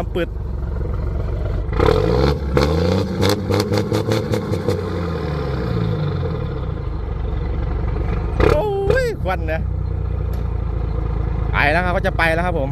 ดำปืดโอ้ยควันนะไปแล้วครับก็จะไปแล้วครับผม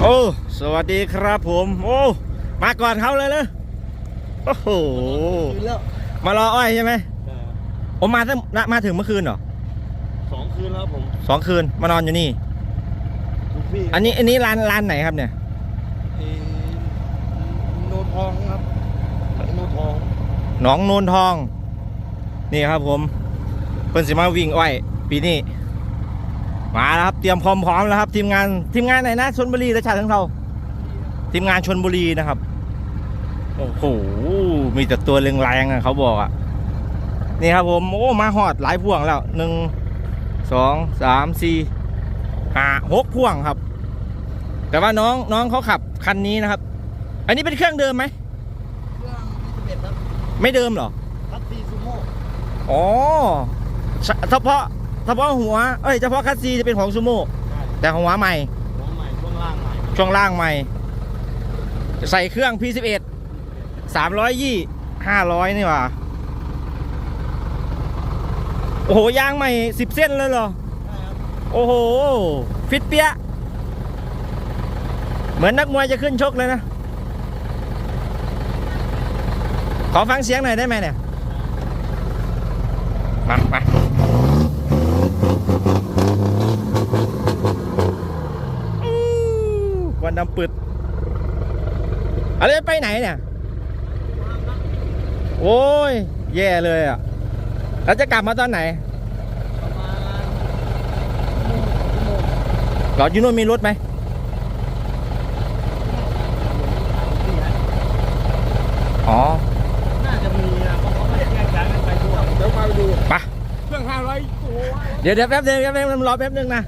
โอ้ ส วัสดีครับผมโอ้มาก่อนเขาเลยเลยโอ้โหคืนแล้วมารออ้อยใช่ไหมผมมาตั้งมาถึงเมื่อคืนเหรอสองคืนแล้วผมสองคืนมานอนอยู่นี่ลูกพี่อันนี้อันนี้ร้านร้านไหนครับเนี่ยเอ่อโนทองครับโนทองหนองโนนทอง นี่ครับผมเพิ่นสิมาวิ่งอ้อย ปีนี้มาแล้วครับเตรียมพร้อมพร้อมแล้วครับ ทีมงานทีมงานไหนนะชนบุรีและชาติทั้งเรา ทีมงานชนบุรีนะครับ โอ้โห มีแต่ตัวแรงๆอะเขาบอกอะ นี่ครับผม โอ้ มาหอดหลายพ่วงแล้วหนึ่งสองสามสี่ห้าหกพ่วงครับ แต่ว่าน้องน้องเขาขับคันนี้นะครับ อันนี้เป็นเครื่องเดิมไหมเครื่องยี่สิบเอ็ดครับไม่เดิมเหรอคัตซีซูโม่อ๋อเฉเฉพาะเฉพาะหัว เอ้ยเฉพาะคัสซีจะเป็นของซูโม่ใช่แต่หัวใหม่ หัวใหม่ช่วงล่างใหม่ช่วงล่างใหม่ ใส่เครื่อง P11 300ยี่500 นี่หว่า โอ้โห ยางใหม่ 10 เส้นเลยเหรอใช่ครับโอ้โห ฟิตเปียะเหมือนนักมวยจะขึ้นชกเลยนะ ขอฟังเสียงหน่อยได้ไหมเนี่ย มามาอู้ควันดำปึด อะไรไปไหนเนี่ย โอ้ย แย่เลยอะ แล้วจะกลับมาตอนไหนประมาณชั่วโมงหรอยูโน่นมีรถไหมนี่ฮะอ๋อ น่าจะมีนะเพราะเขาไม่ได้แยกย้ายกันไปทั่วเดี๋ยวพาไปดูไปเครื่องห้าร้อยโอ้โหเดี๋ยวเดี๋ยวแป๊บนึงแป๊บนึงรอแป๊บนึงนะ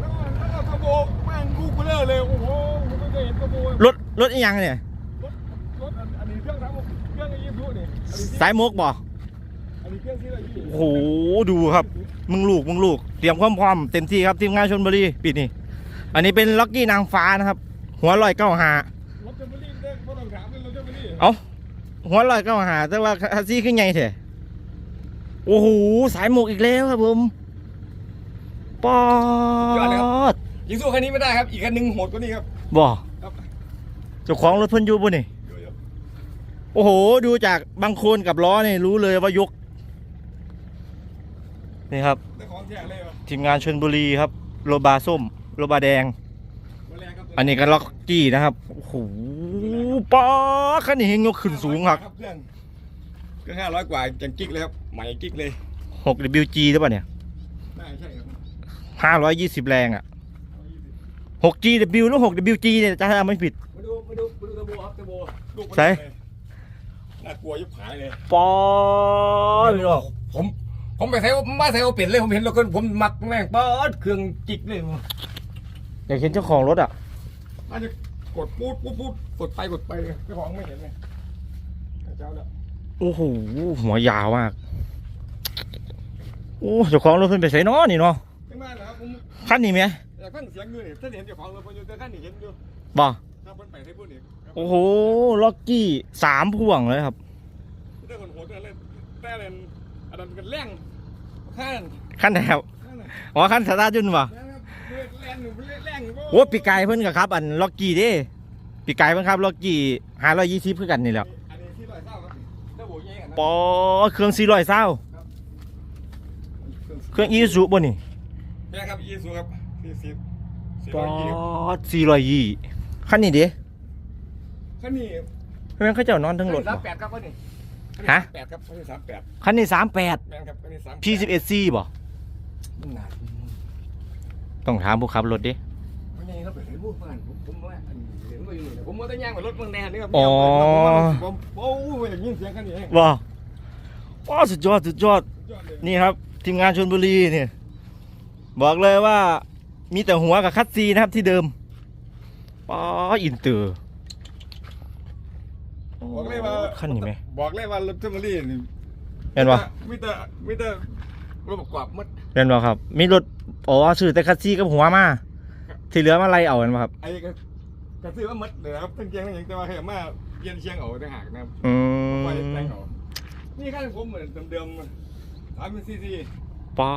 แล้วก็แล้วก็กระโบกแม่งลูกเบลอเลย โอ้โหผมไม่เคยเห็นกระโบก รถรถอีหยังเนี่ย สายมกบ่อันนี้เครื่องที่เรายี่สิบโอ้โหดูครับ มึงลูกมึงลูกเตรียมความพร้อมเต็มที่ครับทีมงานชนบุรีปิดนี่อันนี้เป็นล็อกกี้นางฟ้านะครับ หัวลอยเก้าหารถจะไม่รีบเด้ไม่ต้องถามเลยรถจะไม่รีบเอ้าหัวลอยเก้าหาแต่ว่าคัสซี่ขึ้นไงเถอะโอ้โหสายหมกอีกแล้วครับผมปอดยิงสู้คันนี้ไม่ได้ครับ อีกคันหนึ่งโหดกว่านี้ครับบ่ครับเจ้าของรถเพิ่นอยู่บ่นี่ โอ้โห ดูจากบางโคนกับล้อนี่รู้เลยว่ายก นี่ครับแต่ของแท้เลยว่ะทีมงานชนบุรีครับโรบาส้มโรบาแดงมาแรงครับอันนี้ก็ล็อกกี้นะครับ โอ้โหป้าดคันนี้เฮงยกขึ้นสูงครับเครื่องเครื่องห้าร้อยกว่าจังกิ๊กเลยครับใหม่กิ๊กเลย6 WG หรือเปล่าเนี่ยน่าใช่ครับ520แรงอะ6 GW หรือ6 WG เนี่ยจะทำไม่ผิด มาดู มาดู มาดูเทอร์โบครับเทอร์โบลูกมันใช่เลย น่ากลัวยิบหายเลยป้าดพี่น้องผม ผมไปใช้มาใช้เอาเปลี่ยนเลยผมเห็นแล้วก็ผมมักแม่งป๊อดเครื่องจิกเลยอยากเห็นเจ้าของรถอะน่าจะกดปูดปูดปูดกดไปกดไปเลยเจ้าของไม่เห็นเลยเจ้าแล้วโอ้โหหัวยาวมากโอ้เจ้าของรถเพิ่นไปใส่น้อนี่เนาะไม่มาแล้วครับผมคันนี้ไหมอยากฟังเสียงอยู่นี่ถ้าเห็นเจ้าของรถพออยู่แต่ขั้นนี่เห็นอยู่บ่ถ้าเพิ่นไปให้พูดนี่ครับ โอ้โห ล็อกกี้สามพ่วงเลยครับเรื่องคนโหดเรื่องแต่เรื่องอันนั้นกันแรงข้างขั้นแถวข้างน่ะอ๋อขั้นสตาร์ทยุ่นบ่แรงครับแรงหนูแรงโอ้ปีกายเพิ่นกับครับ อันล็อกกี้เด้ปีกายเพิ่นครับล็อกกี้ห้าร้อยยี่สิบคือกันนี่แหละอันนี้ที่ลอยเศร้าครับถ้าโบยงกันนะปอเครื่องสี่ร้อยเศร้าเครื่องอีซูบ่นี่แม่ครับยีสูครับสี่สิบสี่ปร้ออยยี่สิบสี่ร้อยยี่คันนี้เด้ ขั้นนี้เพื่อนเขาเจ้านอนทั้งรถสาบ่มแปดครับขั้นนี้ฮะแปดครับขั้นนี้สามแปดคันนี้สามแปดแม่นครับขั้นนี้สามพีสิบเอ็ดซีบ่มันหนักต้องถามผู้ขับรถดิมันยังไงครับเห็นพูดผ่านผมผมว่าอันนี้เห็นว่าอยู่นี่ผมว่าแต่ย่างกับรถเมืองแดนนี่ครับอ๋อผมโอ้ยอย่างนี้เสียงขั้นนี้เองว้าว้าสุดยอดสุดยอดยอดเลยนี่ครับ ทีมงานชนบุรีเนี่ยบอกเลยว่ามีแต่หัวกับคัดซีนะครับที่เดิมป้าอินเตอร์ บอกเลยว่าขั้นนี้ไหมบอกเลยว่ารถเทอร์มารี่นี่เห็นปะมีแต่มีแต่รถประกอบหมดเห็นปะครับ มีรถอ๋อซื้อแต่คัดซีกับหัวมาที่เหลือมาไล่เอาเห็นปะครับไอ้ก็กระซื้อว่าหมดเลยนะครับตั้งเกียงตั้งหยังแต่ว่าแค่มาเยียนเชียงเอาต่างหากนะครับอืไว้แต่งมเอานี่ขั้นผมเหมือนเดิมๆสามเป็นซีซีป๊า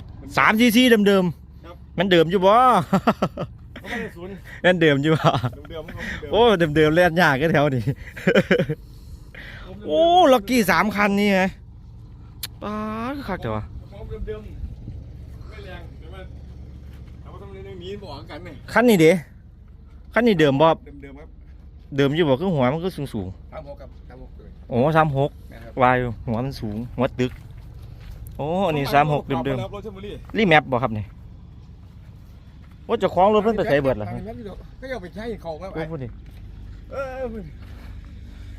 ดสามซีซีเดิมเดิมๆครับมันเดิมอยู่บ่ เขาไม่ได้ศูนย์นั่นเดิมอยู่บ่เดิมๆของผมเดิมโอ้เดิมเดิมๆเล่นยากก็แถวนี้ โอ้ล็อกกี้สามคันนี่ไงป๊าดคือคักแต่ว่าของเดิมๆไม่แรงแต่ว่าแต่ว่าทำในเรื่องนี้บอกกันเนี่ยคันนี้เด้คันนี้เดิมบ่เดิมๆครับเดิมอยู่บ่คือหัวมันก็สูงสูงตามหกกับตามหกเลยๆโอ้สามหกนะครับวายหัวมันสูงหัวตึก โอ้อันนี้สามหกเดิมเดิมรถเชฟบุรีๆรีแมปบ่ครับนี่ ว่าเจะคล้าของรถเพิ่นไปใส่เบิดเหรอทางนั้นอยู่ก็เอาไปใช้เขาครับโอ้พูดดิเออ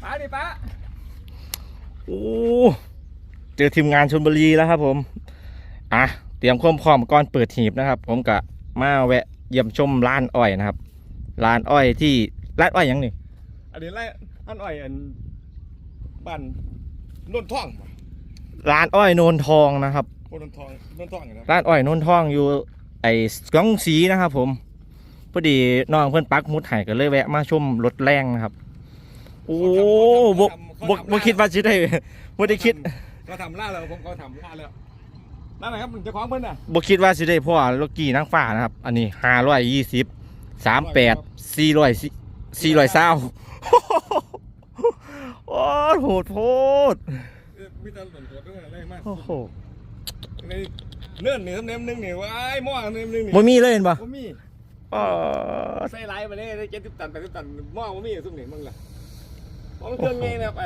ป้าดิป้าโอ้เจอทีมงานชลบุรีแล้วครับผม อะ เตรียมความพร้อมก่อนเปิดหีบนะครับ ผมกะมาแวะเยี่ยมชมร้านอ้อยนะครับ ร้านอ้อยที่ร้านอ้อยหยังนี่ อันนี้ไรอันอ้อยอันบ้านนนท่องร้านอ้อยโนนทองนะครับ โคนนทองนนท่องนะร้านอ้อยโนนทองอยู่ ไอ้กองสีนะครับผมพอดีน้องเพื่อนปักหมุดไห่ก็เลยแวะมาชมรถแรงนะครับ โอ้บกบกบคิดว่าจะได้บ่ได้คิดเขาทำล่าแล้วผมเขาทำล่าแล้วนั่นแหละครับเจ้าของเพิ่นน่ะบคิดว่าจะได้เพราะว่ารถกี่นั่งฟ้านะครับ อันนี้ห้าร้อยยี่สิบสามแปดสี่ร้อยสี่ร้อยเศร้าโอ้โหดโพดเออมีแตหล่นโหดด้วยอะไรมากโอ้โหใน เนื่อนนี่สำเนียงนึงนี่ว่าไอ้หม้อสำเนียงนึงนี่บ่มีเลยเห็นปะบ่มีอ๋อใส่ไหลไปเลยได้เจ็ดสิบตันแปดสิบตันหม้อบ่มีสุ่มนี่มึงล่ะเพราะมันเครื่องไงนะไป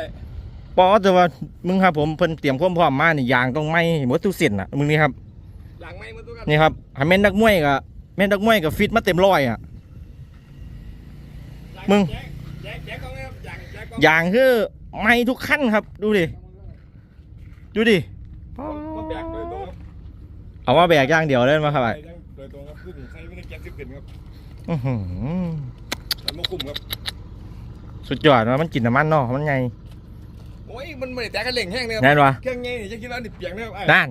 ปอแต่ว่ามึงครับผมเพิ่นเตรียมความพร้อมมานี่ยางต้องไหม่หมดทุกเส้นอะมึงนี่ครับอย่างไม่มาตัวกันนี่ครับให้แม่นนักมวยกับแม่นนักมวยกับฟิตมาเต็มร้อยอะมึงแจ๊กแจ๊กแจ๊กกองนะครับอย่างแจ๊กกองยางคือไหม่ทุกขั้นครับ ดูดิดูดิ มันแบกโดยตรงครับ เอามาแบกอย่างเดียวเลยมาครับไอ้ใส่โดยตรงครับขึ้นใส่ไม่ได้แก๊สสิบขึ้นครับอื้อหือแล้วมาคุมครับ สุดยอดว่ามันกินน้ำมันเนาะมันไงโอ้ยมันไม่ได้แตกกันเหล่งแห้งเลยคแน่รับนวะเครื่องไงนี่จะคิดว่ามันสิเปียกนะครับไอ้นั่น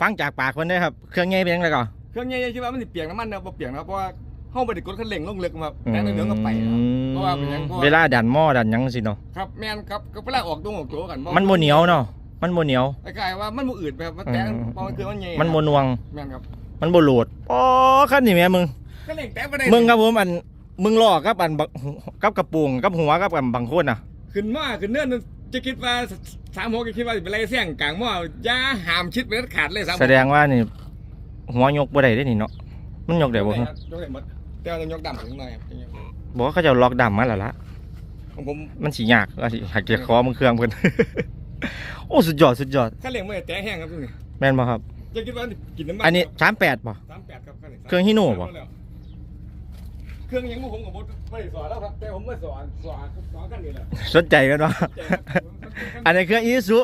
ฟังจากปากคนได้อครับเครื่องไงเป็นยังไงก่อนเครื่องไงจะคิดว่ามันสิเปียกน้ำมันนะครับบ่เปียกนะครับเพราะว่าห้องบริกรคันเร่งลงเลึกครับแต่ในเหลืองก็ไปนะครับเพราะว่าเป็นหยังเพราะว่าเวลาดันหม้อดันหยังสิเนาะครับแมนครับก็เวลาออกตรงออกตัวกันมันโมเหนียวเนาะ มันโมเหนียวไอ้กายว่ามันบ่อืดแบบมันแตกอืมเพราะมันคือมันไงมันโมนวง แมนครับมันโมโหลดอ๋อขั้นนี่แม่มึงก็เร่งแตกไปได้มึงครับผมอันมึงลอกกับอันบักกับกระปุงกับหัวกับอันบางคนอะ ขึ้นมาขึ้นเนื่อนจะคิดว่าสามหกจะคิดว่าสิเป็นไรเสี่ยงกลางหม้อยาหามชิดเป็นขาดเลยสามหกแสดงว่านี่หัวยกบ่ได้ได้นี่เนาะมันยกได้บ่ยฮะกได้หมดแต่ว่าต้องยกดำถึงหน่อยครับอย่างเงี้ยบอกว่าเขาจะล็อกดำมาแล้วล่ะของผมมันสิยากว่าสิหักเกียร์คอมึงเครื่องเพิ่น โอ้สุดยอดสุดยอดขั้นเร่งไม่ได้แตกแห้งครับทุกนี่แม่นบ่ครับ จะคิดว่ากินน้ำมันอันนี้ครับ38ป่ะ สามแปดครับขั้นร่งเครื่องฮิโน่บ่ เครื่องยังบ่ผมกับผมไม่ได้สอนแล้วครับแต่ผมไม่สอนสอนสอนกันนี่แหละสนใจกันบ่อันนี้เครื่องอีซุ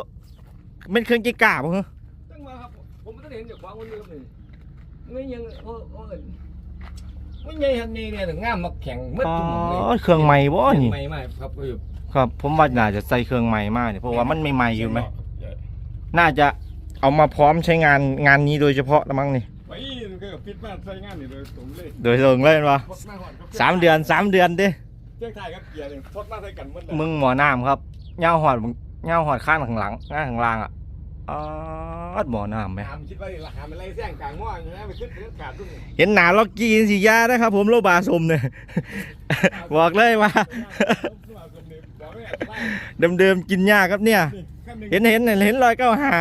เป็นเครื่องกิก้าบ่ฮะตั้งมาครับผมไม่ได้เห็นจากความวันนี้ครับนี่ไม่ยังเออเออไม่ใหญ่ครับนี่เนี่ยถึงงามมาแข่งมืดอ๋อทุ่มเลยเครื่องใหม่บ่นี่ใหม่มากครับก็อยู่ ครับ ผมว่าน่าจะใส่เครื่องใหม่มากเนี่ยเพราะว่ามันไม่ใหม่อยู่ไหมน่าจะเอามาพร้อมใช้งานงานนี้โดยเฉพาะละมั้งนี่ไปมันก็ฟิตมากใช้งานนี่เลยตรงเลยโดยตรงเลยว่าพดมาหอดครับสามเดือนสามเดือนเด้เจ้าไทยครับเกียร์เนี่ยพดมาใส่กันหมดเลยมึงหมอน้ำครับเงาหอดเงาหอดข้างข้างหลังข้างข้างล่างอะอ๋อหมอน้ำไหมถามคิดว่าราคามันไรแซงกลางหม้ออย่างนี้ไปขึ้นเป็นขาดทุกนี่เห็นหนาล็อกกี้สียานะครับผมโลบาสมเนี่ยบอกเลยว่า เดิมๆกินยากครับเนี่ย เห็นเห็นเห็นรอยเก้าหา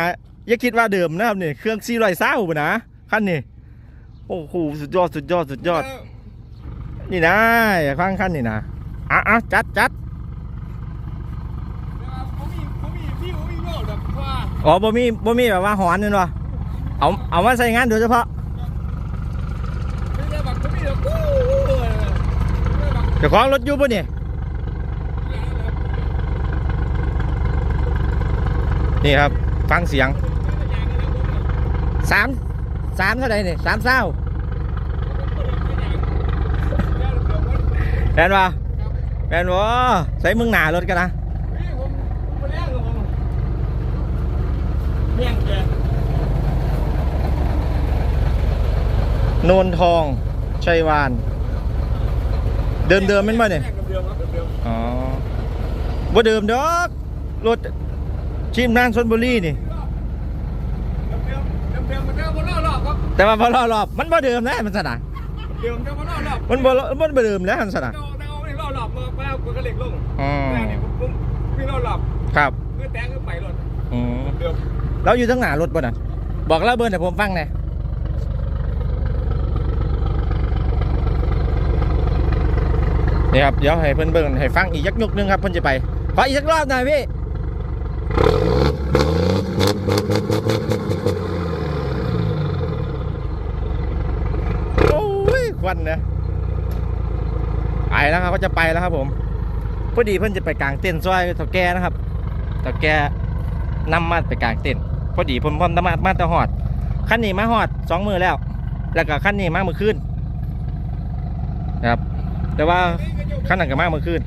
อย่าคิดว่าเดิมนะครับเนี่ยเครื่องซีรอยเศร้าปะนะขั้นนี้โอ้โหสุดยอดสุดยอดสุดยอด นี่นะอย่าฟังขั้นนี่นะอะอะจัดจัดเขามีเขามีพี่เขามีโลดแบบว่าอ๋อบ่มีบ่มีแบบว่าหอนนี่วะเอาเอามาใส่งานโดยเฉพาะไม่ได้แบบเขามีแบบกู้แบบเจ้าของรถอยู่ปะเนี่ย นี่ครับ ฟังเสียงสามสามเท่าไหร่นี่สามเศร้าแมนวะแมนวะใส่มึงหนารถกันนะนี่ผมมาเลี้ยงกับผมเลี้ยงแกโนนทองชัยวาน เดิมเดิมๆแม่นบ่เนี่ยอ๋อบ่เดิมดอกรถ ชิมนานชนบุรีนี่ๆเดิมๆเดิมๆมันเดิมบนรอบรอบครับแต่ว่าพอรอบรอบมันบ่เดิมนะมันสนะเดิมเดิมบนรอบรอบมันบ่มันบ่เดิมแล้วมันสนะเอาเอาไม่รอบรอบมาแล้วก็เหล็กลงอ๋อแต่นี่ผมผมพี่รอบรอบครับคือแตงคือไปรถอืมเดิมเราอยู่ทั้งหนารถบ่น่ะบอกเล่าเบอร์ให้ผมฟังหน่อยนี่ครับเดี๋ยวให้เพิ่นเบิ่งให้ฟังอีกยักยกหนึงครับเพิ่นจะไปขออีกสักรอบหน่อยพี่ โอ้ยควันนะไปแล้วครับก็จะไปแล้วครับผมพอดีเพิ่อนจะไปกลางเต้นซอยเถาแก่นะครับเถาแก่นำมาไปกลางเต้นพอดีผมพร้อมตมามาตะหอดขั้นนี้มาหอดสองมือแล้ว แล้วก็ขั้นนี้มาเมื่อคืนนะครับแต่ว่าขั้นนั้นก็มาเมื่อคืน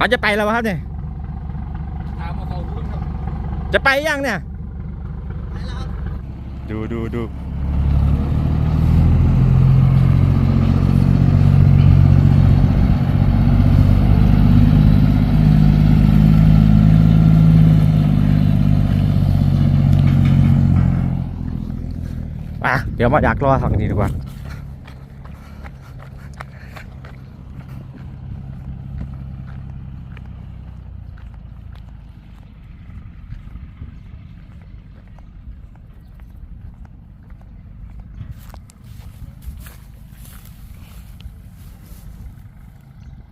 เขาจะไปแล้ววะครับเนี่ยถามมาเขาทุกครับจะไปยังเนี่ยดูดูดูอะเดี๋ยวมาดักรอทางนี้ดีกว่า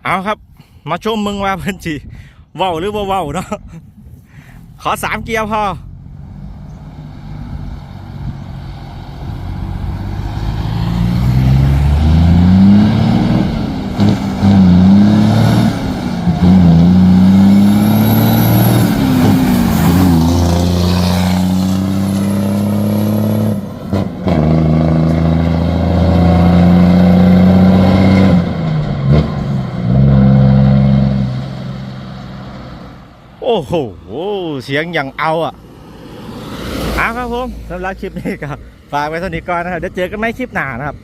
เอาครับ มาชมมึงว่าเพิ่นจีว้าหรือว่าว้าเนาะขอสามเกียร์พอ โอ้โห เสียงอย่างเอาอะเอาครับผมสำหรับคลิปนี้ก็ฝากไว้เท่านี้ก่อนนะครับเดี๋ยวเจอกันไม่คลิปหน้านะครับ